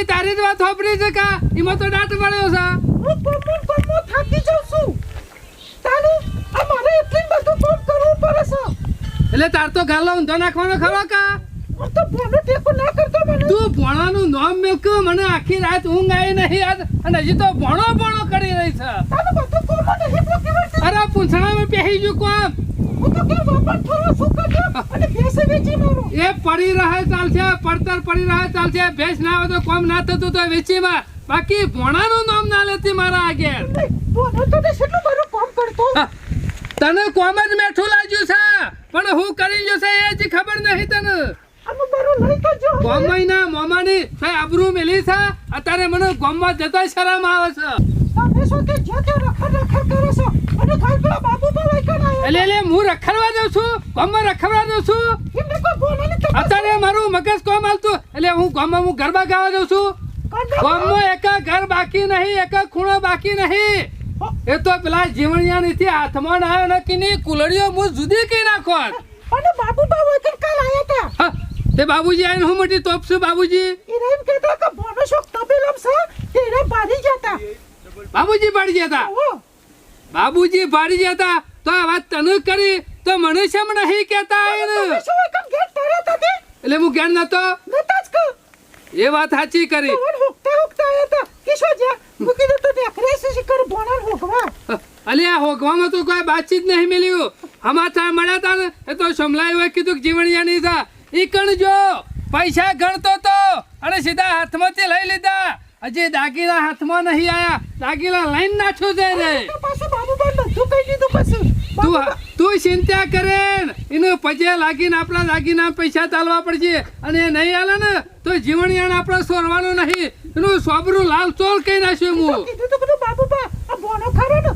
સુધી તારી જ વાત સાંભળી છે કા? એમાં તો દાંત મળ્યો છે. હું ગમું ગમું થાકી જાઉં છું. તારું આ મારે એટલી બધું કામ કરવું પડે છે. એટલે તાર તો ગાલો ઊંધો નાખવાનો ખરો કા? હું તો ભણો ટેકો ના કરતો મને. તું ભણવાનું નામ મેલકો મને આખી રાત ઊંઘ આવી નહીં આજ અને હજી તો ભણો ભણો કરી રહી છે. તારું બધું કોમ નહીં અરે પૂંછડામાં પહેરી જો કોમ હું તો કે વાપર થોડો શું કરજો? અને બેસે વેચી મારો. એ પડી રહે ચાલશે પડતર પડી રહે ચાલશે. ભેંસ ના આવે તો કોમ ના થતું તો વેચીમાં. બાકી ભણાનું નામ ના લેતી મારા આગળ તને કોમ જ મેઠું લાગ્યું છે પણ હું કરી જશે છે એ જ ખબર નહીં તને. જો. ગોમના મોમાની કઈ આબરૂ મેલી છે અત્યારે મને ગોમમાં જતા શરમ આવે છે. તમે શું કે જે તે રખડ રખડ કરો છો? પેલા બાબુ પર આવ્યો એટલે એટલે હું રખડવા દઉં છું ગોમમાં રખડવા દઉં છું. એમને કોઈ અત્યારે મારું મગજ કોમ હાલતું એટલે હું ગોમમાં હું ગરબા ગાવા દઉં છું. કાઢો. એકા ઘર બાકી નહીં એકા ખૂણો બાકી નહીં. એ તો પેલા જીવણિયા નથી હાથમાં ના આવ્યો કે નહીં કુલડીઓ હું જુદી કઈ નાખો અને બાબુ બા વૈકન કાલ આયા હતા તે બાબુજી આવીને હું મોટી તોપ છું બાબુજી? એને એમ કહેતા કે તબેલમ છે તેને બારી જતા. બાબુજી પાડી ગયા હતા ઓ બાબુજી પાડી જતા તો આ વાત તને કરી તો મને શેમ નહીં કહેતા એને? હતી એટલે હું ઘેર નતો? એ વાત સાચી કરી. હતા? અલે આ હોગવામાં તો કોઈ બાતચીત નહીં મળ્યું. હમાથા મળ્યા તા ને એ તો સમલાય હોય કીધું કે જીવણિયા નહીં ઈ કણ જો? પૈસા ગણતો તો અને સીધા હાથમાંથી લઈ લીધા. હજી દાગીના હાથમાં નહીં આયા. દાગીલા લઈને નાખ્યો છે રે. પાછું બાબુ બા બધું કહી દીધું પછી. તું તું ચિંતા કરે એનું પજે લાગીને આપણા દાગીના પૈસા તાલવા પડશે અને એ નહીં આલે ને તો જીવણિયાણ આપણે સોરવાનું નહીં. એનું સોબરું લાલ ચોલ કહી નાખ્યું હું. કીધું તો બધું બાબુ બા આ બોનો ખરો ને.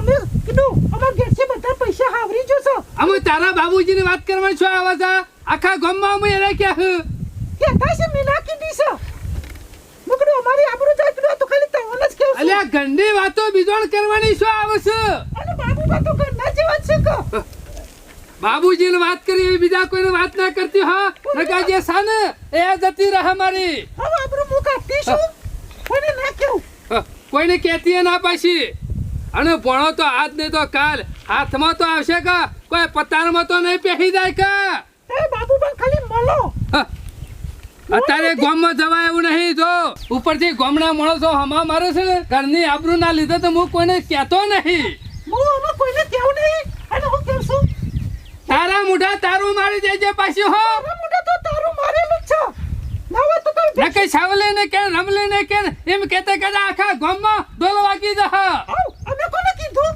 અમે કીધું અમાર ઘેર છે બધા પૈસા હાવરી જશો. અમે તારા બાબુજીની વાત કરવાની છો આવા આખા ગામમાં અમે એને ક્યાં થાય છે મીના કીધી છે. મેં અમારી આબરૂ જાય તો તો ખાલી તમને જ કેવું અલ્યા ગંદી વાતો બીજોણ કરવાની શું આવશે અને બાબુ તો ઘરના જેવા છે કે? બાબુજીને વાત કરી એવી બીજા કોઈને વાત ના કરતી હા? નકા જે સાન એ જતી રહે મારી. હવે આબરૂ મુખ આપતી શું? કોઈને ના કેવું? કોઈને કહેતી ના પાછી. અને ભણો તો આજ નહીં તો કાલ. હાથમાં તો આવશે કે કોઈ પતારમાં તો નહીં પહેરી જાય કે? બાબુ પણ ખાલી મળો. હ, અત્યારે ગામમાં જવાય એવું નહીં જો. ઉપરથી ગોમના મળો છો હમા મારે છે. ને ઘરની આબરૂ ના લીધે તો હું કોઈને કહેતો નહીં. હું કોઈને કેવું નહીં? અને હું છું? તારા મુઢા તારું મારી દેજે પાછી હો. તારા મોઢે તો તારું મારેલું છે. ના તો તમે ન કઈ સાવલે ને કે રમલે ને કે એમ કહેતા કહેતા આખા ગામમાં ડોલ વાગી જહ અમે કોને કીધું?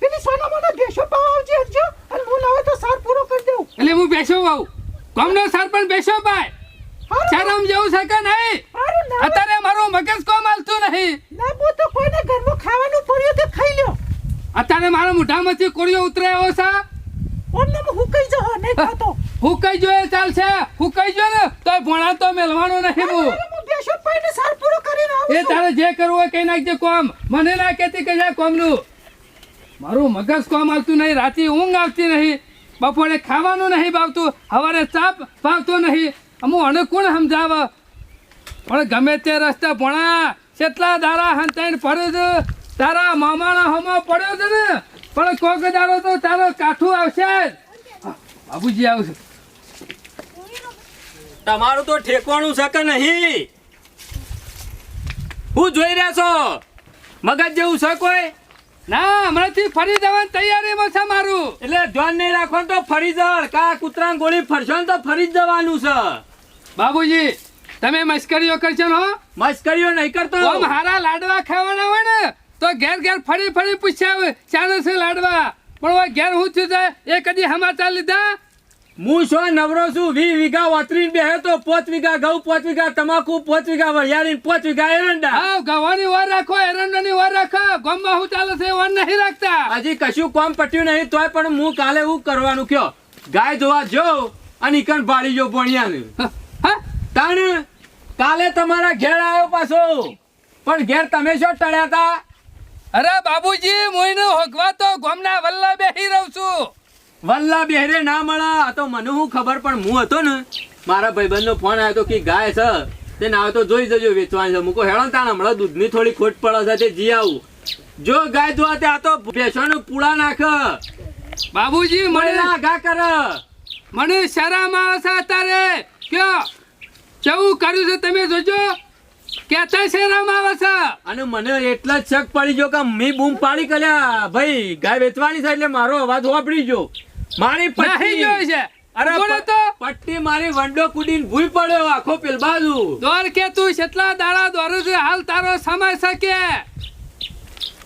પેલી સોના મને બેસો પાવ આવજે હરજો. અને હું ના તો સાર પૂરો કરી દઉં. એટલે હું બેસો બાઉ ગામનો પણ બેસો ભાઈ શરમ જેવું છે કે નહીં? અત્યારે મારું મગજ કોમ હાલતું નહીં. ના બો તો કોઈને ઘરમાં ખાવાનું પડ્યું તે ખાઈ લ્યો. અત્યારે મારા મોઢામાંથી કોળિયો ઉતરે એવો છે? ઓમને હું કઈ જો નહીં ખાતો. હું કઈ એ ચાલશે? હું કઈ જો ને? તો ભણા તો મેલવાનો નહીં હું. બેસો પૈને સાર પૂરો કરીને આવું એ તારે જે કરવું હોય કઈ નાખજે કોમ. મને ના કેતી કે છે કોમનું. મારું મગજ કોમ આવતું નહીં. રાતે ઊંઘ આવતી નહીં. બપોરે ખાવાનું નહીં ભાવતું. સવારે ચાપ ભાવતો નહીં. અમુક કોણ સમજાવ. પણ ગમે તે રસ્તે ભણા કેટલા દારા હંતાઈને પડ્યો છે. તારા મામાના હમો પડ્યો છે ને? પણ કોક દારો તો તારો કાઠું આવશે. બાબુજી આવશે તમારું તો ઠેકવાનું છે કે નહીં? હું જોઈ રહ્યા છો? મગજ જેવું છે કોઈ? ના હમણાંથી ફરી જવાની તૈયારીમાં છે મારું. એટલે ધ્યાન નહીં રાખવાનું તો ફરી જળ કા કૂતરા ગોળી ફરશો ને તો ફરી જ જવાનું છે. બાબુજી તમે મસ્કરીઓ કરશો હો? મસ્કરીઓ નહીં કરતો. ઓમ હારા લાડવા ખાવાના હોય ને તો ઘેર ઘેર ફરી ફરી પૂછ્યા ચાલે છે લાડવા. પણ હવે ઘેર હું થયું છે એ કદી સમાચાર લીધા? હું છો નવરો છું? વી વીઘા વાતરીને બેહે તો પોચ વીઘા ઘઉં પોચ વીઘા તમાકુ પોચ વીઘા વરિયાળી પોચ વીઘા એરંડા. હા ગવાની વાર રાખો એરંડાની વાર રાખો. ગોમમાં હું ચાલે છે વાર નહીં રાખતા. હજી કશું કોમ પટ્યું નહીં તોય પણ હું કાલે હું કરવાનું કયો? ગાય જોવા જો અને ઈકણ ભાડી જો ભણ્યાને. હા, તાણ કાલે તમારા ઘેર આવ્યો પાછો. પણ ઘેર તમે શું ટળ્યા હતા અરે બાબુજી મોઈને હોગવા તો ગોમના વલ્લા બેહી રહું છું. વલ્લા બેહરે ના મળા આ તો મને હું ખબર પણ હું હતો ને મારા ભાઈબંધનો ફોન આવ્યો તો કે ગાય છે તે ના તો જોઈ જજો વેચવાની છે. મૂકો હેળો ને તાણ હમણાં દૂધની થોડી ખોટ પડે છે તે જી આવું. જો ગાય જોવા તે આ તો ભેંસોનું પૂળા નાખ. બાબુજી મને ઘા કર. મને શરમ આવે છે અત્યારે. કયો? કેવું કર્યું છે તમે જોજો. કેતા શરમ આવે છે? અને મને એટલા જ શક પડી ગયો કે મેં બૂમ પાડી કર્યા ભાઈ ગાય વેચવાની છે એટલે મારો અવાજ વાપરી ગયો. મારી પટ્ટી. જોઈ છે. અરે બોલો તો. પટ્ટી મારી વંડો કુડીને ભૂઈ પડ્યો આખો પેલ બાજુ દોર કે તું કેટલા દાડા દોરું છે હાલ તારો સમય શકે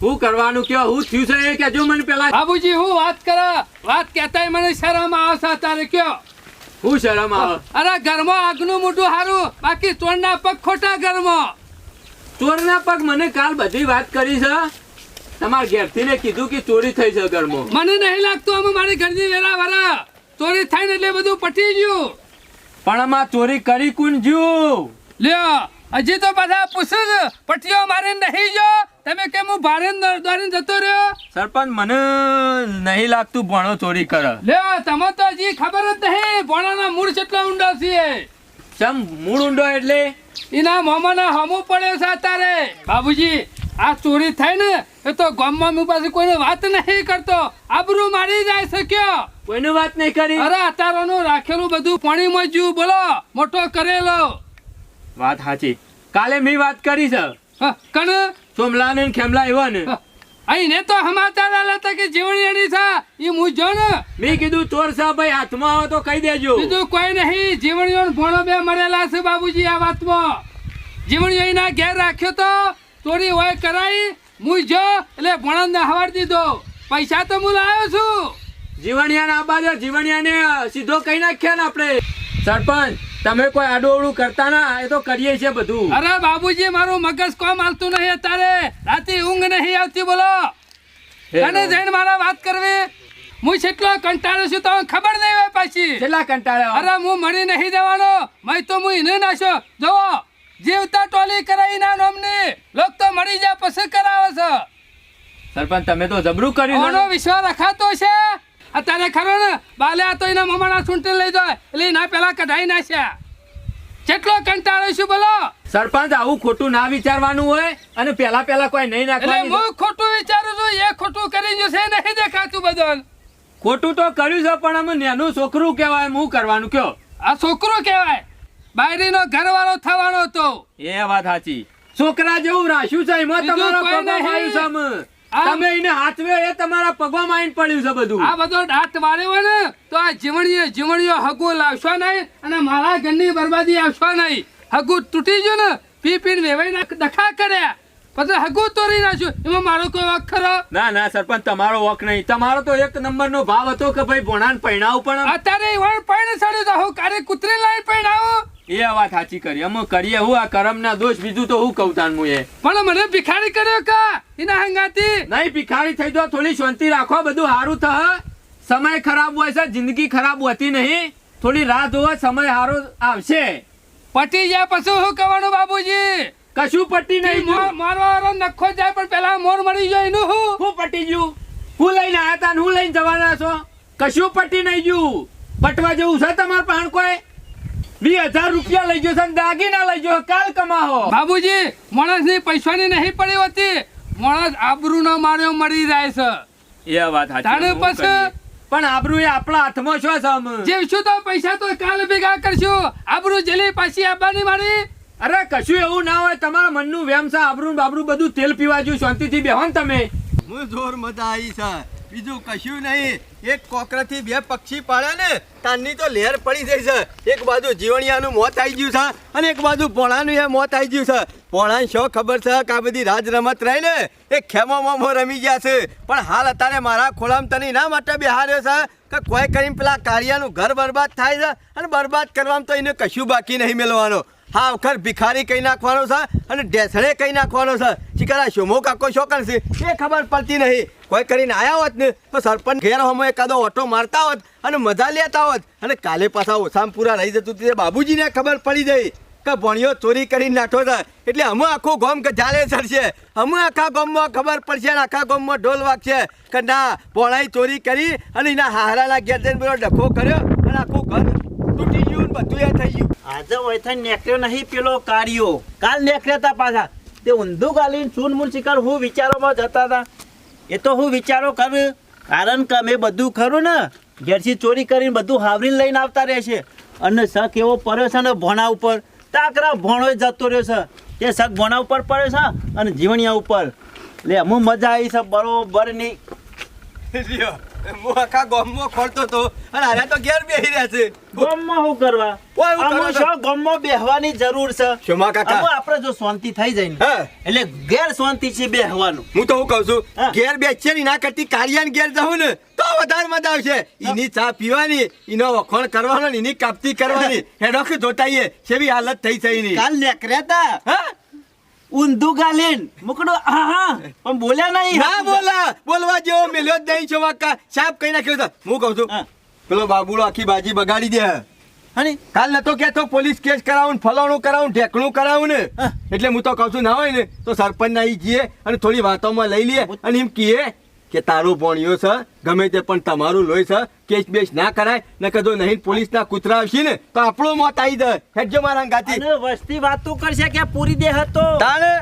હું કરવાનું કયો? હું થયું છે એ મને પેલા. બાબુજી હું વાત કરે. વાત કહેતાય મને શરમ આવશે તારે કયો? હું શરમ આવે અરે ઘરમાં આગનું મોટું હારું બાકી ચોરના પગ ખોટા ઘરમાં. ચોરના પગ મને કાલ બધી વાત કરી છે. તમારા ઘેરથી ને કીધું કે ચોરી થઈ છે ઘરમાં. મને નહીં લાગતું અમે મારી ઘરની વેરા વરા. ચોરી થાય ને એટલે બધું પટી ગયું. પણ આમાં ચોરી કરી કોણ જ્યું? લ્યો હજી તો બધા પૂછું પટીઓ મારે નહીં જો. તમે કેમ હું ભારે દોરીને જતો રહ્યો? સરપંચ મને નહીં લાગતું ભણો ચોરી કરે. લે તમે તો હજી ખબર જ નહીં ભણાના મૂળ કેટલા ઊંડા છે ચમ મૂળ ઊંડો એટલે? એના મોમાના હમો પડ્યો છે અત્યારે. બાબુજી આ ચોરી થાય ને એ તો ગામમાં હું પાસે કોઈને વાત નહીં કરતો. આબરૂ મારી જાય શક્યો કયો? કોઈની વાત નહીં કરી? અરે અત્યારનું રાખેલું બધું પાણીમાં જ્યું બોલો મોટો કરેલો. વાત સાચી. કાલે મેં વાત કરી છે. હ, કણ? સોમલા ને ખેમલા એવા ને અહીં ને તો હમાતા આલા કે જીવણી છે એ હું જો ને. મેં કીધું ચોર સા ભાઈ હાથમાં આવે તો કહી દેજો. કીધું કોઈ નહીં જીવણીઓ ને બે મરેલા છે બાબુજી આ વાતમાં. જીવણીઓ એના ઘેર રાખ્યો તો ચોરી હોય કરાઈ હું જો એટલે ભણન હવાર દીધો. પૈસા તો હું લાવ્યો છું. જીવણિયાને આબાદે જીવણિયાને સીધો કહી નાખ્યા ને આપણે. સરપંચ તમે કોઈ આડોઅવળું કરતા ના એ તો કરીએ છીએ બધું. અરે બાબુજી મારું મગજ કોમ હાલતું નહીં અત્યારે. રાતે ઊંઘ નહીં આવતી બોલો. અને જઈને મારા વાત કરવી? હું કેટલો કંટાળો છું તો ખબર નહીં હોય પાછી. કેટલા કંટાળ્યા અરે હું મળી નહીં દેવાનો મય તો હું એને નાશો. જોવો જીવતા ટોલી કરાઈ ના નોમની. લોક તો મળી જાય પછી કરાવે છે. સરપંચ તમે તો જબરું કર્યું વિશ્વાસ રખાતો છે? અત્યારે ખરો ને? બાલે આ તો એના મમાના સૂંટી લઈ જાય. એટલે એના પેલા કઢાઈ નાખ્યા. કેટલો કંટાળો છું બોલો. સરપંચ આવું ખોટું ના વિચારવાનું હોય અને પેલા પેલા કોઈ નહીં નાખવાનું હું ખોટું વિચારું છું એ ખોટું કરી જશે નહીં દેખાતું બધું. ખોટું તો કર્યું છે પણ અમે નેનું છોકરું કહેવાય હું કરવાનું કયો? આ છોકરો કહેવાય. બાયરીનો ઘરવાળો થવાનો હતો. એ વાત સાચી. છોકરા જેવું રાખ્યું છે એમાં તમારો. છે તમે એને હાથવે એ તમારા પગમાં માઈન પડ્યું છે બધું. આ બધો દાંત મારે હોય ને તો આ જીવણીઓ જીવણીઓ હગુ લાવશો નહીં અને મારા ઘરની બરબાદી આવશો નહીં. હગુ તૂટી ગયો ને પી પીને વેવાઈ દખા કર્યા પછી હગુ તોડી નાખ્યું. એમાં મારો કોઈ વખ ખરો? ના ના સરપંચ તમારો વખ નહીં. તમારો તો એક નંબરનો ભાવ હતો કે ભાઈ ભોણાને પૈણાવું પણ અત્યારે વણ પૈણ સડ્યું તો હું કારે કૂતરી લાઈન પૈણાવું એ વાત સાચી કરી. અમે કરીએ હું આ કરમના દોષ બીજું તો હું કહું તાન મુએ. પણ મને ભિખારી કર્યો કા? એના હંગાતી નહીં ભિખારી થઈ જાઓ થોડી શાંતિ રાખો બધું સારું થશે સમય ખરાબ હોય છે જિંદગી ખરાબ હોતી નહીં. થોડી રાહ જોવા સમય સારો આવશે. પટી જાય પછી શું કહેવાનું બાબુજી કશું પટી નહીં. મારવા નખો જાય પણ પેલા મોર મળી જાય એનું હું હું પટી ગયું? હું લઈને આવ્યા તા હું લઈને જવાના છો? કશું પટી નહીં ગયું. પટવા જેવું છે તમારે પાણ કોઈ? વીસ હજાર રૂપિયા લઈ ગયો છે દાગીના લઈ ગયો કાલ કમાવો. બાબુજી માણસની પૈસાની નહીં પડી હોતી. માણસ આબરૂ નો માર્યો મળી જાય છે. એ વાત સાચી પછી- પણ આબરૂ એ આપણા હાથમાં શું છે અમે? જીવશું તો પૈસા તો કાલ ભેગા કરશું. આબરૂ જેલી પાછી આવવાની મારી. અરે કશું એવું ના હોય. તમારા મનનું વેમ છે આબરૂ બાબરૂ બધું તેલ પીવા જેવું શાંતિથી બેહો ને તમે. હું જોર મજા આવી છે. બીજું કશું નહીં. એક કોકરાથી બે પક્ષી પાડે ને તારની તો લહેર પડી જાય છે. એક બાજુ જીવણિયાનું મોત આવી ગયું છે અને એક બાજુ પોણાનું એ મોત આવી ગયું છે. પોણાને શું ખબર છે કે આ બધી રાજ રમત રહી ને? એ ખેમોમાં રમી ગયા છે. પણ હાલ અત્યારે મારા ખોળામાં તને ના માટે બેહાર્યો છે કે કોઈ કરીને પેલા કાર્યાનું ઘર બરબાદ થાય છે અને બરબાદ કરવામાં તો એને કશું બાકી નહીં મેળવાનો હા વખત ભિખારી કહી નાખવાનો છે અને ઢેસણે કહી નાખવાનો છે? શિકારા શોમો કાકો શું કરશે? એ ખબર પડતી નહીં. કોઈ કરીને આવ્યા હોત ને, તો સરપંચ ઘેર હમો એકાદો ઓટો મારતા હોત અને મજા લેતા હોત. અને કાલે પાછા ઓછામાં પૂરા રહી જતું તે બાબુજીને ખબર પડી જઈ કે ભણ્યો ચોરી કરીને નાઠો છે. એટલે અમે આખું ગોમ જાલે ચડશે અમે આખા ગોમમાં ખબર પડશે અને આખા ગોમમાં ઢોલ વાગશે કે ના ભણાઈ ચોરી કરી અને એના હારાના ઘેર જઈને બધો ડખો કર્યો અને આખું ઘર તૂટી ગયું બધું એ થઈ ગયું. આજે ઓયથા નેકળ્યો નહીં પેલો કાર્યો કાલ નેકળ્યા હતા પાછા. તે ઊંધું ગાલીન ચૂન મૂન શિકાર હું વિચારોમાં જતા હતા. એ તો હું વિચારો કરું કારણ કે અમે બધું ખરું ને? ઘેરથી ચોરી કરીને બધું હાવરીને લઈને આવતા રહેશે અને શક એવો પડ્યો છે ને ભોણા ઉપર. તાકરા ભોણો જતો રહ્યો છે. તે શક ભોણા ઉપર પડ્યો છે અને જીવણિયા ઉપર. લે હું મજા આવી છે બરોબરની. લ્યો, હું આખા ગામમાં ખોલતો હતો અને હારે તો ઘેર બેસી રહ્યા છે. ગમમાં શું કરવા? ઓય, હું આમાં કરવા તો- બેહવાની જરૂર છે? શોમા કાકા. આપણે જો શાંતિ થઈ જાય ને એટલે ગેર શાંતિ છે બેહવાનું. હું તો હું કહું છું. ઘેર બેસીએ ને એના કરતી કાળિયાને ઘેર જાઉં ને તો વધારે મજા આવશે. એની ચા પીવાની એનો વખોણ કરવાનો ને એની કાપતી કરવાની. હેડોખ જોતાઈએ કેવી હાલત થઈ છે એની. કાલ નેકર્યા તા. હા? ઊંધું ગાલીન. મુકડો હા હા. પણ બોલ્યા નહીં. ના બોલા. બોલવા જેવો મેલ્યો જ નહીં છો વાકા સાપ કઈ નાખ્યો તો હું કહું છું. પેલો બાબુડો આખી બાજી બગાડી દે. હની. કાલ નતો કેતો પોલીસ કેસ કરાવું ફલાણું કરાવું ઢેકણું કરાવું ને. એટલે હું તો કહું છું ના હોય ને તો સરપંચ ના જઈએ અને થોડી વાતોમાં લઈ લઈએ અને એમ કહીએ કે તારું ભણ્યો છે ગમે તે પણ તમારું લોહી છે કેસ બેસ ના કરાય ને કદો નહીં પોલીસ ના કૂતરા આવશે ને તો આપણો મોત આવી જાય. હેડજો મારા ગાતી વસ્તી વાત તું કરશે કે પૂરી દે હતો તાણે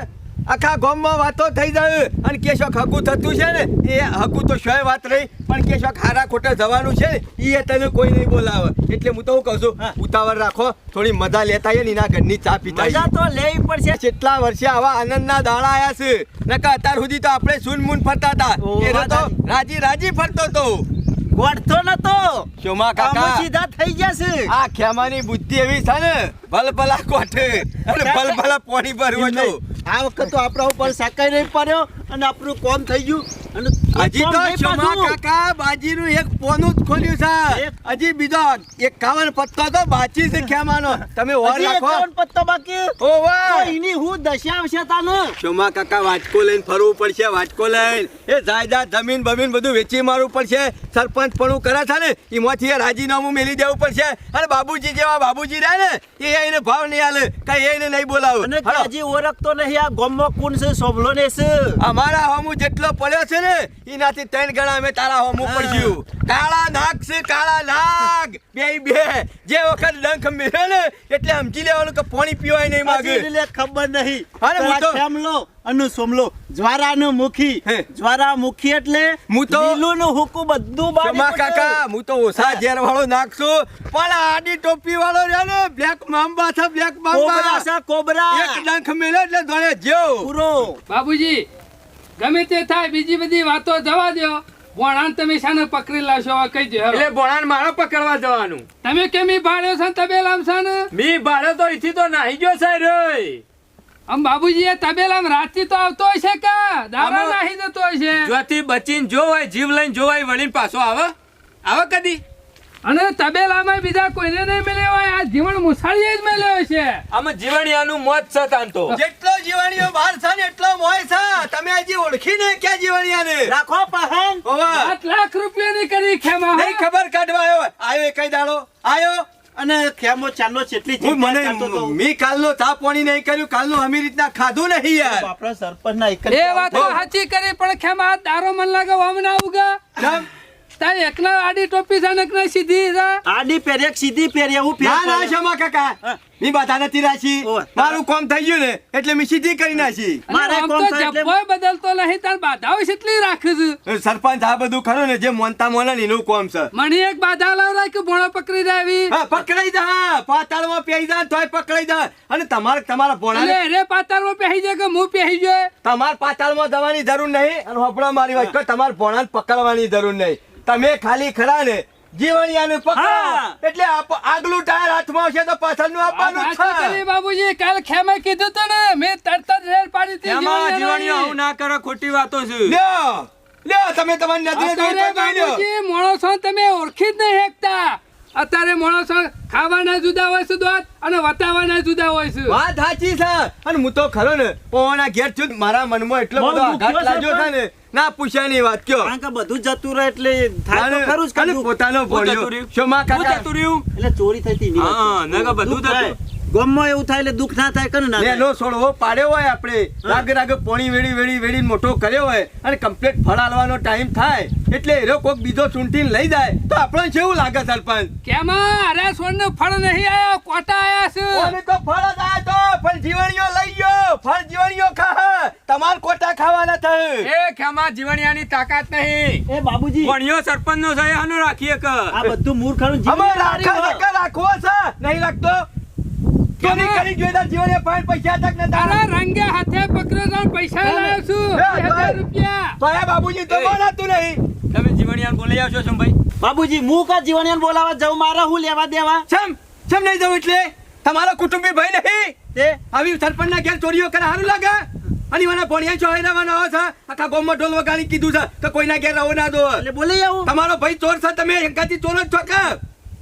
આખા ગામમાં વાતો થઈ જાય અને કેશોક હગું થતું છે ને એ હગું તો શોય વાત રહી પણ કેશોક હારા ખોટા જવાનું છે એ તને કોઈ નહીં બોલાવે. એટલે હું તો હું કહું છું ઉતાવળ રાખો થોડી મજા લેતા ને એના ઘરની ચા પીતા મજા તો લેવી પડશે. કેટલા વર્ષે આવા આનંદના દાડા આયા છે નકા અત્યાર સુધી તો આપણે સૂન મૂન ફરતા હતા. એ તો રાજી રાજી ફરતો તો ગોઠતો નતો. શોમા કાકા સીધા થઈ જશે આ ખેમાની બુદ્ધિ એવી છે ને ભલભલા કોઠે અને ભલભલા પોણી ભરવો છો આ વખત તો આપણા ઉપર સાકાઈ નહીં પડ્યો અને આપણું કોમ થઈ ગયું. હજી તો નહીં કાકા બાજીનું એક પોનું જ ખોલ્યું છે. હજી બીજો એકાવન પત્તો તો બાચી છે ખેમાનો તમે ઓર રાખો. પત્તો બાકી. ઓ એની હું દશા આવશે તાને? શોમા કાકા વાટકો લઈને ફરવું પડશે વાટકો લઈને. એ જાયદાદ જમીન બમીન બધું વેચી મારવું પડશે. સરપંચ પણ કરે છે ને એમાંથી રાજીનામું મેલી દેવું પડશે. અને બાબુજી જેવા બાબુજી રહે ને એ એને ભાવ નહીં હાલે કઈ એને નહીં બોલાવે. હજી ઓળખતો નહીં આ ગોમમાં કોણ છે સોભલો ને છે? અમારા હમું જેટલો પડ્યો છે ને? એનાથી ત્રણ ગણા અમે તારા હોમ ઉપર જીવ કાળા નાગ છે કાળા નાગ. બે બે. જે વખત ડંખ મેળે ને એટલે સમજી લેવાનું કે પાણી પીવાય નહીં માગે. એટલે ખબર નહીં. અરે હું તો- શ્યામલો અને સોમલો જ્વારાનું મુખી. જ્વારા મુખી એટલે હું તો- લીલુંનું હુકુ બધું શમા કાકા હું તો ઓછા ઝેર વાળો નાખશું પણ આડી ટોપી વાળો રે ને બ્લેક મામ્બા છે બ્લેક કોબરા મામ્બા કોબરા. એક ડંખ મેળે એટલે દોડે જેવ પૂરો. બાબુજી ગમે તે થાય બીજી બધી વાતો જવા દો ભોણાન તમે શાને પકડી લાવશો કહી દો એટલે ભોણાન મારો પકડવા જવાનું. તમે કેમ ભાડ્યો છે તબેલામ છે ને મી ભાડે તો ઈથી તો નાહી ગયો સાહેબ રે આમ બાબુજી એ તબેલામ રાતથી તો આવતો હોય છે દારા નાહી જતો હશે જોથી બચીને જો હોય જીવ લઈને જોવાય વળીને પાછો આવે. આવે કદી. અને તબેલામાં બીજા કોઈને નહીં મળ્યો હોય. આ જીવન મુસાળીએ જ મળ્યો છે. આમાં જીવણિયાનું મોત છે તાન તો. જેટલો જીવાણીઓ બહાર છે ને એટલો મોય છે. તમે હજી ઓળખીને કે જીવણિયાને? રાખો પહન. ઓવા આઠ લાખ રૂપિયાની કરી ખેમા નહીં ખબર કાઢવા આવ્યો. આવ્યો એ કઈ દાડો? આવ્યો. અને ખેમો ચાનો ચેટલી હું મને મી કાલનો તા પાણી નહીં કર્યું. કાલનું અમી રીતના ખાધું નહીં યાર. આપણા સરપંચના એક એ વાત તો સાચી કરી પણ ખેમા દારો મન લાગે વામના ઉગા? તાર એકલા આડી ટોપી છે ને એકલા સીધી છે? આડી પેરે સીધી પહેરે એવું પહેરે. ના ના શમા કાકા? મી બાધા નથી રાખી મારું કોમ થઈ ગયું ને એટલે મી સીધી કરી નાખી. મારે કોમ તો જબ્બોય બદલતો નહીં તાર બાધાઓ એટલી રાખે છે સરપંચ આ બધું ખરું ને જે મોનતા મોને ને એનું કોમ છે. મને એક બાધા લાવરા કે ભોણો પકડી જાવી. હા પકડાઈ જા પાતાળમાં પેઈ જા તોય પકડાઈ જા. અને તમારે તમારા એટલે ભોણાને રે પાતાળમાં પહેરી જાય કે હું પહેરી જાય? તમારે પાતાળમાં જવાની જરૂર નહીં. અને હોપડા મારી વાત કે તમારે ભોણાને પકડવાની જરૂર નહીં. તમે ખાલી ખરા ને. જીવણિયાને પકડો. એટલે આગલું ટાયર હાથમાં આવશે તો પાછળનું આપવાનું છે. બાબુજી કાલ ખેમે કીધું તું ને મેં તરત જ રેલ પાડી એમાં જીવણિયો. ના કરો ખોટી વાતો છે. લ્યો લ્યો તમે તમારી નજરે જોઈ તમે ઓળખી જ નહીં શકતા. અત્યારે માણસો ખાવાના જુદા હોય છે દોત અને વતાવાના જુદા હોય છે. વાત સાચી છે. અને હું તો ખરો ને પોવાના ઘેર છું મારા મનમાં એટલો બધો આઘાત લાગ્યો છે ને ના પૂછ્યાની વાત કયો. કારણ કે બધું જતું રહે એટલે થાય તો ખરું જ અને પોતાનો ભોળ્યો જતું માં રહ્યું. કાકા જતું રહ્યું. એટલે ચોરી થઈ હતી એની વાત હા છે. બધું થાય. ગમમાં એવું થાય એટલે દુઃખ ના થાય કને ના? નેનો છોડવો પાડ્યો હોય આપણે. રાગ રાગે પોણી વેડી વેડી વેડી મોટો કર્યો હોય અને કમ્પ્લીટ ફળ આલવાનો ટાઈમ થાય એટલે એરો કોક બીજો ચૂંટીને લઈ જાય તો આપણને કેવું લાગે સરપંચ? કેમ? અરે નો ફળ નહીં આયો કોટા આયા છે? ઓને તો ફળ જ આયો તો ફળ જીવણીઓ લઈ ગયો ફળ જીવણીઓ ખા તમાર કોટા ખાવાના થાય. એ ખેમા જીવણિયાની તાકાત નહીં? એ બાબુજી. ભણ્યો સરપંચ નો છે આનો રાખીએ કે? આ બધું મૂર્ખાનું જીવણ રાખો. રાખવો છે. નહીં રાખતો? ચોરી કરી જોઈ તાર પાંચ પૈસા તક ને તારા તારા રંગે હાથે પકડો પૈસા લાવ્યો છું. રૂપિયા. તો બાબુજી તો બોલાતું નહીં? તમે જીવણિયાન બોલી આવશો ભાઈ બાબુજી હું કા જીવણિયાન બોલાવા જાઉં? મારા હું લેવા દેવા? છમ? છમ નહીં જવું એટલે? તમારો કુટુંબી ભાઈ નહીં? તે આવી સરપંચના ઘેર ચોરીઓ કરે સારું લાગે? અને મને ભણિયા ચોરી રહેવાનો આવે છે? આખા ગામમાં ઢોલ વગાડી કીધું છે તો કોઈના ઘેર રહો ના દો. એટલે બોલી આવું. તમારો ભાઈ ચોર છે તમે એકાથી ચોર જ છો કે?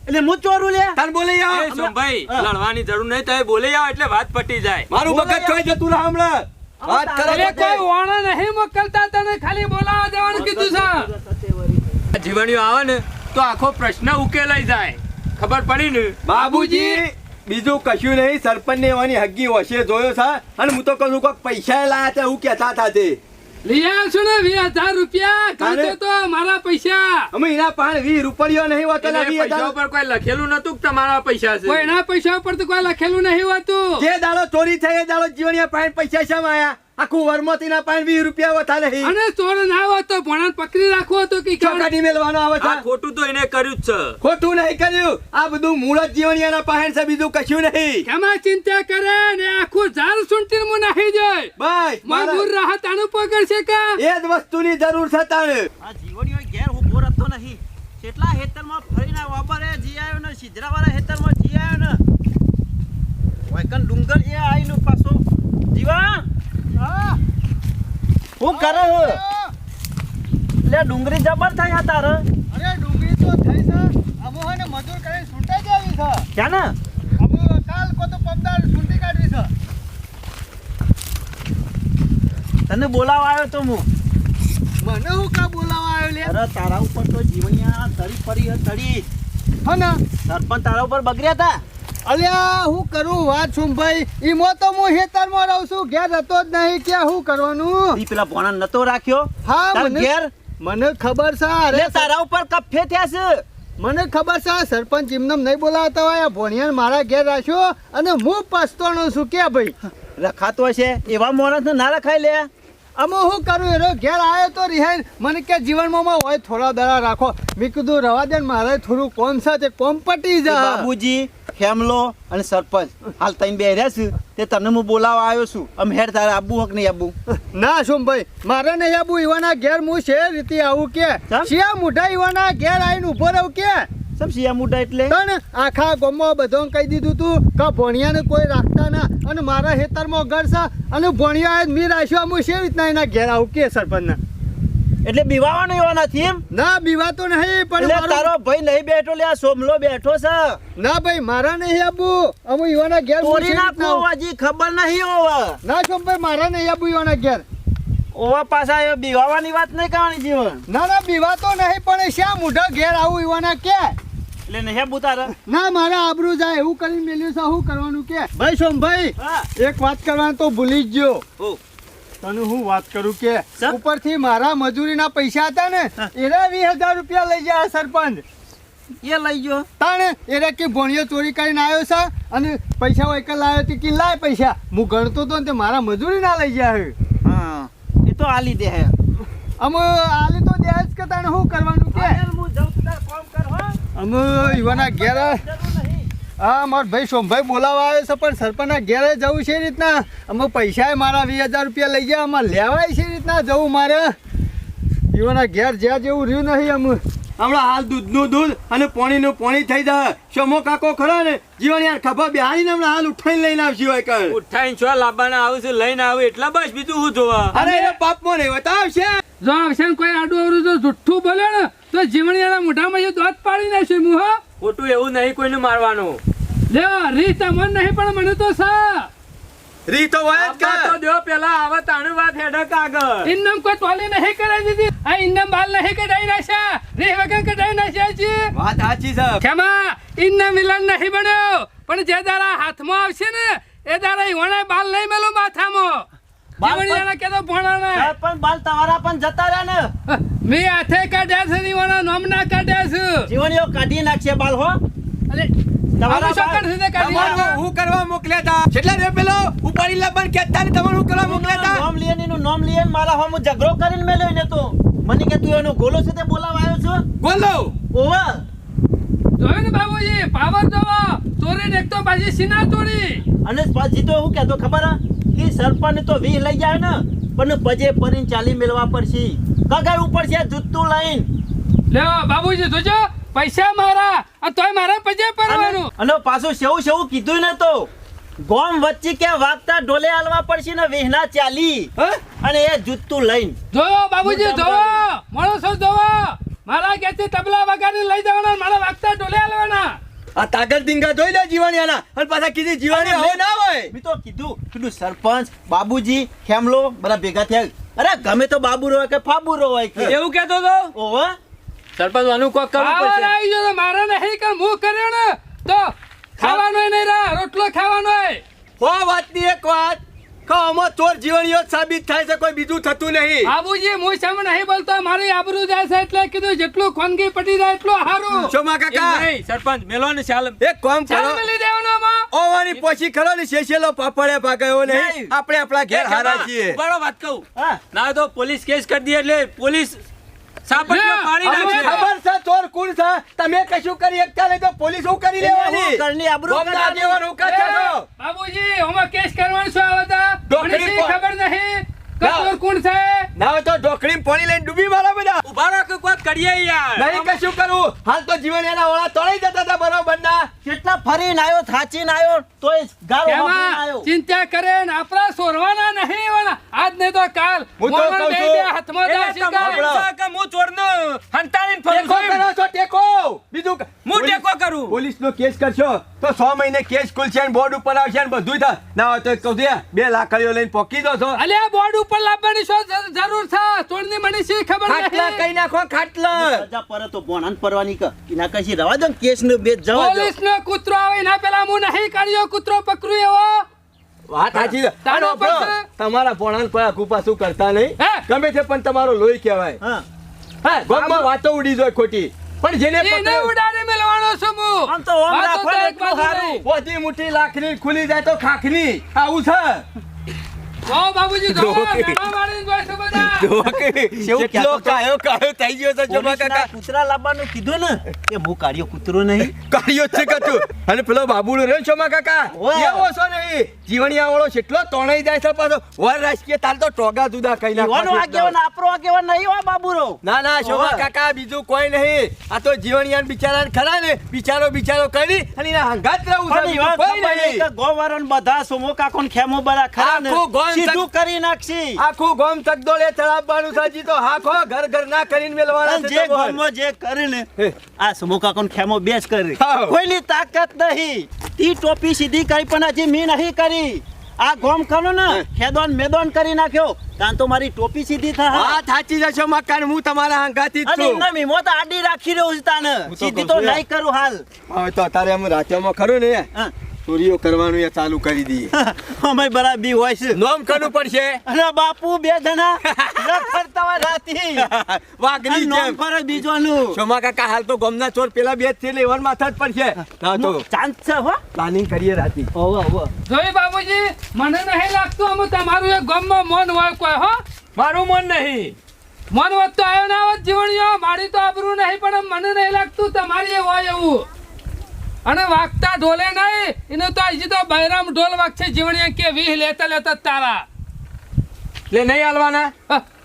એટલે હું ચોરું લે. તાર બોલે એ આવો સોમભાઈ લડવાની જરૂર નહીં તમે બોલે આવ એટલે વાત પટી જાય. મારું મગજ ચોઈ જતું રહે હમણાં. વાત કરે અરે કોઈ વાણા નહીં મોકલતા તને ખાલી બોલાવા દેવાનું કીધું છે. જીવણીઓ આવે ને તો આખો પ્રશ્ન ઉકેલાઈ જાય. ખબર પડી ને? બાબુજી બીજું કશું નહીં સરપંચ ને એવાની હગી વશે જોયો છે. અને હું તો કહું કોઈક પૈસા લાયા હતા હું કેતા હતા તે. લઈ આવશું ને વી હજાર રૂપિયા. તો મારા પૈસા. અમે એના પાંચ વી રૂપિયો નહીં હોતો ને વીસ પૈસા ઉપર કોઈ લખેલું નતું કે તમારા પૈસા છે? કોઈ એના પૈસા ઉપર તો કોઈ લખેલું નહીં હોતું. જે દાડો ચોરી થઈ એ દાડો જીવણીયા પાંચ પૈસા શા આયા? આખું વરમતી ના પાંચ વીસ રૂપિયા વતા નહીં. અને ચોર ના આવે તો ભણાને પકડી રાખવો હતો કે કાં? ચોકાટી મેલવાનો આવે છે. ખોટું તો એને કર્યું જ છે. ખોટું નહીં કર્યું. આ બધું મૂળ જ જીવણિયાના પાહેણ છે બીજું કશું નહીં. કેમાં ચિંતા કરે ને આખું ઝાડ સુંટીને મું નાખી જાય. બસ મારા- રાહત આનું પકડશે કે? એ જ વસ્તુની જરૂર છે તારે આ જીવણીઓ ઘેર ઊભો રહેતો નહીં. કેટલા હેતરમાં ફરીને વાપરે જી આવ્યો ને સિદ્ધરાવાળા હેતરમાં જી આવ્યો ને. વાયકન ડુંગર એ આવીને પાછો. જીવા! હું કરે હું? લે ડુંગરી જબર થાય હા તારે. અરે ડુંગળી તો થઈ છે. અમો હે ને મજૂર કરીને જ આવી છે. ક્યાં ને અમો કાલ કો તો પમદાર છૂટી કાઢવી છે. તને બોલાવા આવ્યો તો હું. મને હું કા બોલાવા આવ્યો લે? અરે તારા ઉપર તો જીવણિયા તરી ફરી હે તરી. હા ને? સરપંચ તારા ઉપર બગડ્યા હતા? અલ્યા હું કરું વાત છું ભાઈ? ઈમો તો હું હેતરમાં રહું છું ઘેર હતો જ નહીં. કે હું કરવાનું? ઈ પેલા ભોણા નતો રાખ્યો? હા મને ઘેર? મને ખબર છે અરે તારા ઉપર કફે થયા છે. મને ખબર છે સરપંચ એમને નહીં બોલાવતા હોય આ ભોણિયાને મારા ઘેર રાખ્યો અને હું પસ્તાણો છું. કે ભાઈ? રખાતો હશે. એવા માણસને ના રખાય લે. અમે હું કરું? એનો ઘેર આવ્યો તો રિહાઈ. મને કે જીવનમાં હોય થોડા દડા રાખો. મેં કીધું રવા દે મારે થોડું કોમ છે તે કોમ પટી જા. બાબુજી ખેમલો અને સરપંચ. હાલ તમે બે રહ્યા છું તે તમને હું બોલાવવા આવ્યો છું. આમ હેર તારે આબુ હક નહીં આબુ. ના શું ભાઈ મારે નહીં આબુ ઈવાના ઘેર હું છે રીતે આવું કે. શિયા મુઢા ઈવાના ઘેર આવીને ઊભો રહું કે. સમ શિયા મુઢા એટલે? તને આખા ગોમમાં બધું કહી દીધું તું કે ભણિયાને કોઈ રાખતા ના. અને મારા હેતરમાં ઘર છે અને ભણિયા મી રાખ્યો હું છે રીતના એના ઘેર આવું કે સરપંચના. એટલે બીવાવાનો એવો નથી એમ? ના બીવાતો નહીં પણ તારો ભાઈ નહીં બેઠો લે આ સોમલો બેઠો છે. ના ભાઈ મારા નહીં આબુ. અમુ ઈવાના ઘેર રીતના? નાખો હજી ખબર નહીં હોવા. ના સોમ ભાઈ મારા નહીં આબુ ઈવાના ઘેર. ઓવા પાછા એ બીવાવાની વાત નહીં કરવાની જીવન. ના ના બીવાતો નહીં પણ શા મોઢા ઘેર આવું ઈવાના કે? એટલે નહીં આબુ તારા ના મારા આબરૂ જાય એવું કરીને મેલ્યું છે શું કરવાનું કે? ભાઈ સોમ ભાઈ હા. એક વાત કરવાનું તો ભૂલી જ ગયો. તને હું વાત કરું કે? ઉપરથી મારા મજૂરીના પૈસા હતા ને. એના વીસ હજાર રૂપિયા લઈ ગયા સરપંચ. એ લઈ ગયો. તાણે એને કે ભણિયો ચોરી કરીને આવ્યો છે અને પૈસા હોય લાવ્યો તે કે લાય પૈસા. હું ગણતો તો ને મારા મજૂરી ના લઈ ગયા હે. હા એ તો આલી દે હે. અમે આલી તો દે જ કે તાણે શું કરવાનું કે? હું જાઉં તારે કામ કર હો. અમે ઈવાના ઘેર હા મારા ભાઈ સોમભાઈ બોલાવા આવ્યો છે પણ સરપંચના ઘેરે જવું છે એ રીતના. અમે પૈસા મારા વીસ હજાર રૂપિયા લઈ ગયા અમારે લેવાય છે એ રીતના જવું મારે. યુવાના ઘેર જ્યાં જેવું રહ્યું નહીં અમે હમણાં હાલ દૂધનું દૂધ અને પોણીનું પોણી થઈ જાય. શમો કાકો ખરો ને જીવન યાર ખભા બિહારીને હમણાં હાલ ઉઠાઈને લઈને આવશે હોય કર ઉઠાઈને છો લાવવાના આવું છું લઈને આવું એટલા બસ બીજું શું જોવા? અરે એ પાપમાં નહીં હોય આવશે. જો આવશે ને કોઈ આડું અવરું જો જુઠ્ઠું બોલે ને તો જીવણીયાના મોઢામાં જો દોત પાડી નાખશે હું હો. ખોટું એવું નહીં કોઈને મારવાનું. લ્યો રીત મન નહીં પણ મને તો સા રી તો વાત કર. તો કે પેલા આવે તાણું વાત હેડક કાગળ. ઇન્નમ કોઈ તોલી નહીં કરાવી દીધી. આ ઇન્નમ બાલ નહીં કઢાઈ નાખ્યા. રી વગર કઢાઈ નાખ્યા છે. વાત સાચી છે. ખેમા ઇન્નમ મિલન નહીં બન્યો. પણ જે દારા હાથમાં આવશે ને એ દારા ઈવણે બાલ નહીં મેલો માથામાં. જીવણિયાના કેતો ભણાના. પણ બાલ તમારા પણ જતા રહ્યા ને. મેં હાથે કાઢ્યા છે ને ઈવોના નામ ના કાઢ્યા છે. જીવણીઓ કાઢી નાખશે બાલ હો. અરે તમારા આવું શું બાલ- કાઢી? હું કરવા મોકલ્યા હતા કેટલા રે પેલો ઉપાડી પણ કહેતા ને તમારું હું કરવા મોકલ્યા હતા નોમ લઈએ ને એનું નોમ લઈએ ને મારા હોમ ઝઘડો કરીને મેલ્યો એને તો. મને કે તું એનો ગોલો છે તે બોલાવા આવ્યો છો? ગોલો? ઓવા. જોયું ને બાબુજી પાવર જોવો. ચોરી દેખતો પાછી સીના તોડી અને પાછી તો હું કેતો ખબર હે? કે સરપંચ તો વીહ લઈ જાય ને. પણ પજે પરીને ચાલી મેળવા પડશે. કગર ઉપર છે જૂતું લઈને. લે બાબુજી જોજો. પૈસા મારા. આ તોય મારા પજે પરવાનું અને પાછું સેવું શેવું કીધું ને તો. ગોમ વચ્ચે કે વાગતા ઢોલે હાલવા પડશે ને વેહના ચાલી. હા? અને એ જૂતું લઈને. જોયો બાબુજી જોવો માણસો જોવો મારા ઘેરથી તબલા વગાડી લઈ જવાના મારા વાગતા ડોલે હાલવાના. આ તાગર દિંગા જોઈ લે જીવાણિયાના. અને પાછા કીધી જીવાણી હવે ના હોય. મેં તો કીધું કીધું સરપંચ બાબુજી ખેમલો બધા ભેગા થયા. અરે ગમે તો બાબુ હોય કે ફાબુ હોય કે. એવું કહેતો તો? ઓહો. સરપંચ આનું કોક કરવું પડશે. આવી જો તો મારે નહીં કે હું કર્યો ને? તો ખાવાનો નહીં રા રોટલો ખાવાનો હોય. હો વાતની એક વાત. આમાં ચોર જીવણીઓ સાબિત થાય છે કોઈ બીજું થતું નહીં. બાબુજી હું સામે નહીં બોલતો મારી આબરૂ જાય છે એટલે કીધું જેટલું ખોનગી પડી જાય એટલું સારું. શોમા કાકા? નહીં સરપંચ મેલો ને ચાલ એક કામ ચાલ કરો મેલી દેવાનો આમાં. ઓવાની પોછી ખરો ને શેશેલો પાપડે ભાગાયો નહીં. આપણે આપણા ઘેર હારા છીએ. બરો વાત કહું. ના તો પોલીસ કેસ કરી દે એટલે પોલીસ સાપટમાં પાણી નાખે ખબર છે ચોર કોણ છે. તમે કશું કરી એકતા નહીં તો પોલીસ શું કરી લેવાની ઘરની આબરૂ બાબુજી ઓમાં કેસ કરવાનું શું આવતા મને ખબર નહીં. ના. કસૂર કોણ છે? ના તો ઢોકળી પાણી લઈને ડૂબી મારા બધા. ઉભારો કે કોક કરીએ યાર. નહીં કશું કરું? હાલ તો જીવણિયાના ઓળા તોડી જતા હતા બરોબર ના. કેટલા ફરીને આવ્યો થાચીને આવ્યો તોય એમાં આવ્યો. ચિંતા કરે ને આપણા સોરવાના નહીં એવાના. આજ નહીં તો કાલ હું તો કહું છું, બે હાથમાં. સાંભળો. છે કે હું ચોરનો છું એમ. કરો છો ટેકો. બીજું હું પોલીસ- ટેકો કરું? પોલીસનો કેસ કરશો તો 6 મહિને કેસ ખુલશે ને બોર્ડ ઉપર આવશે ને બધું થાય. ના હોય તો કહું દે બે લાકડીઓ લઈને પોકી દો છો અલ્યા બોર્ડ ઉપર લાવવાની શું જરૂર છે? ચોરની મને શી ખબર નહીં કઈ નાખો ખાટલ. સજા પર તો ભોણાને પરવાની કે. ના કશી રવા દો કેસ ને બે જવા દો. પોલીસ નો કૂતરો આવે ના પેલા હું નહીં કાઢ્યો કૂતરો પકડું એવો. વાત સાચી છે. તમારા ભોણાને પર આખું પાછું કરતા નહીં. હે? ગમે છે પણ તમારો લોહી કહેવાય. હા. હા ગામમાં વાતો ઉડી જાય ખોટી. પણ જેને એને પકડે- ઉડાડી મેલવાનો છું હું. આમ તો ઓમ રાખો એક એટલું સારું. પોતી મુઠ્ઠી લાખની ખુલી જાય તો ખાખની આવું છે? જો બાબુજી જો મેળા મારીને જોઈ બધા કેટલો કાયો કાયો થઈ ગયો છે જોમા કાકા કૂતરા લાવવાનું કીધું ને? એ હું કાઢ્યો કૂતરો નહીં. અને પેલો બાબુડો રહ્યો ને ચોમા કાકા. એવો છો નહીં. જીવણિયા વાળો કેટલો તોણાઈ જાય છે પાછો. વર રાજકીય તાલ તો ટોગા જુદા કઈ યુવાનો નાખવા આગેવાન નહીં હોય બાબુરો ના ના શોભા કાકા બીજું કોઈ નહીં. આ તો જીવણિયાન બિચારા ખરા ને. બિચારો બિચારો કરી અને એના હંગાત છે. કોઈ નહીં. ગોવારન બધા સુમો કાકોન ખેમો બધા ખરા ને. આખું ગોન સીધું કરી નાખશી. આખું ગોમ તગદોળે ચડાવવાનું હજી તો હાખો ઘર ઘર ના કરીને મેલવાના જે ગોમો જે કરીને આ સુમો કાકોન ખેમો બેસ કરી. કોઈની તાકાત નહીં. તી ટોપી સીધી કરી પણ હજી મી નહીં કરી. આ ગોમ ખરો ને ખેદોન મેદોન કરી નાખ્યો. તાન તો મારી ટોપી સીધી થાય હા થાચી જશો મકાન હું તમારા હંગાથી જ અને છું. એમના મીમો તો આડી રાખી રહ્યો છું તાને. સીધી તો નહીં કરું હાલ. હવે તો અત્યારે અમે માં ખરું ને. હા. ચોરીઓ કરવાનું એ ચાલુ કરી દઈએ અમે બરાબર હોય છે. નોમ કરવું પડશે. અરે બાપુ બે જણા હોય રાતી. વાઘની નોમ જેમ. બીજોનું. શોમા કાકા હાલ તો ગમના ચોર પેલા બે જ છે એટલે માથા જ પડશે. ના તો ચાન્સ છે હો. પ્લાનિંગ કરીએ રાતી. ઓવો ઓવો જોઈ બાપુજી? મને નહીં લાગતું અમે તમારું એક ગમમાં મન હોય કોઈ હો? મારું મન નહીં. મન વધતો તો આવ્યો ના હોત જીવણીઓ. મારી તો આબરું નહીં પણ મને નહીં લાગતું તમારી એ હોય એવું. અને વાગતા ઢોલે નહીં. એને તો હજી તો બૈરામ ઢોલ વાગશે જીવણીએ કે વીહ લેતા લેતા તારા. એટલે નહીં હાલવાના?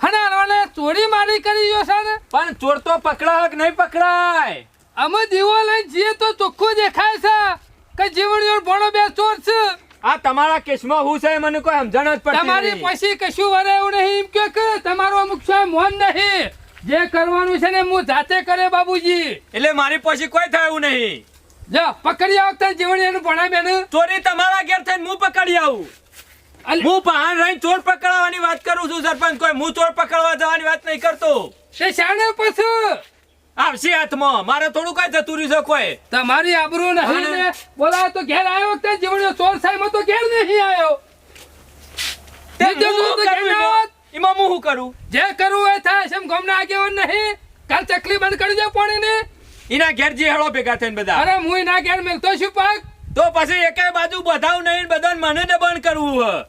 અને આને ચોરી મારી કરી ગયો છે ને? પણ ચોર તો પકડાય કે નહીં પકડાય? અમે દીવો લઈને જઈએ તો ચોખ્ખું દેખાય છે કે જીવણીઓ ભણો બે ચોર છે. આ તમારા કેસમાં હું છે મને કોઈ સમજણ જ પડતી તમારી. પછી કશું વરે એવું નહીં એમ કે કે તમારું અમુક છે મોન નહીં. જે કરવાનું છે ને હું જાતે કરે બાબુજી. એટલે મારી પછી કોઈ થયું નહીં. જો પકડી આવતા જીવણી એનું ભણા બેન. ચોરી તમારા ઘેર થઈને હું પકડી આવું? હું પહાણ રહીને ચોર પકડવાની વાત કરું છું સરપંચ કોઈ હું ચોર પકડવા જવાની વાત નહીં કરતો. તે શાણે પછી? આવશે હાથમાં. મારે થોડું કઈ જતું રહ્યું છે કોઈ. તમારી આબરૂ નહીં ને. બોલા તો ઘેર આવ્યો તે જીવણ્યો ચોર સાહેબ તો ઘેર નહીં આવ્યો? એમાં? હું શું કરું? જે કરવું એ થાય છે એમ ગામના આગેવાન નહીં કાલ ચકલી બંધ કરી દે પાણીની. એના ઘેર જે હેળો ભેગા થઈને બધા. અરે હું એના ઘેર મેલતો છું પાક તો પછી એકે બાજુ બધાવ નહીં બધાને મને દબાણ કરવું હ.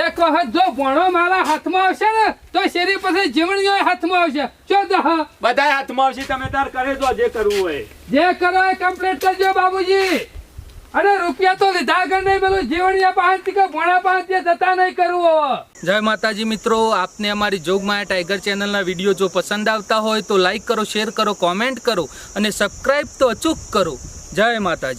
એક વખત જો ભણો મારા હાથમાં આવશે ને તો શેરી પછી જીવણીઓ હાથમાં આવશે. જો દહ બધા હાથમાં આવશે તમે તાર કરે તો જે કરવું હોય. જે કરો એ કમ્પ્લીટ કરજો બાબુજી અને રૂપિયા તો લીધા આગળ નહીં, પેલું જીવણિયા પાસેથી કે ભણા પાસેથી જતા નહીં કરવું જય માતાજી મિત્રો, આપને અમારી જોગમાયા ટાઈગર ચેનલના વીડિયો જો પસંદ આવતા હોય તો લાઈક કરો, શેર કરો, કોમેન્ટ કરો અને સબસ્ક્રાઈબ તો અચૂક કરો. જય માતાજી.